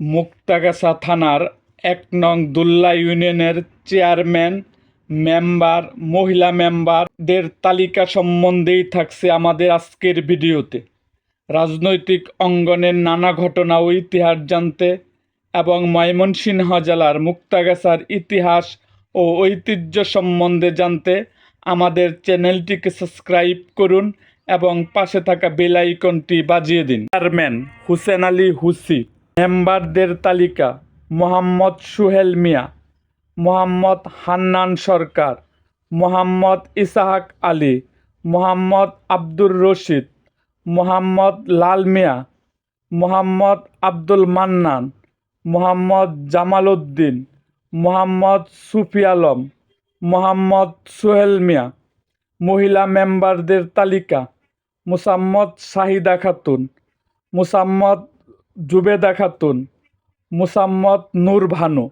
মুক্তাগাছা থানার এক নং দুল্লা ইউনিয়নের চেয়ারম্যান, মেম্বার, মহিলা মেম্বারদের তালিকা সম্বন্ধেই থাকছে আমাদের আজকের ভিডিওতে। রাজনৈতিক অঙ্গনের নানা ঘটনা ও ইতিহাস জানতে এবং ময়মনসিংহ জেলার মুক্তাগাছার ইতিহাস ও ঐতিহ্য সম্বন্ধে জানতে আমাদের চ্যানেলটিকে সাবস্ক্রাইব করুন এবং পাশে থাকা বেল আইকনটি বাজিয়ে দিন। চেয়ারম্যান হুসেন আলী হুসি মেম্বারদের তালিকা, মোহাম্মদ সুহেল মিয়া, মোহাম্মদ হান্নান সরকার, মোহাম্মদ ইসাহাক আলী, মোহাম্মদ আব্দুর রশিদ, মোহাম্মদ লাল মিয়া, মোহাম্মদ আব্দুল মান্নান, মোহাম্মদ জামাল উদ্দিন, মোহাম্মদ সুফি আলম, মোহাম্মদ সোহেল মিয়া। মহিলা মেম্বারদের তালিকা, মুসাম্মদ শাহিদা খাতুন, মুসাম্মদ জুবেদা খাতুন মুসাম্মদ নূর ভানু।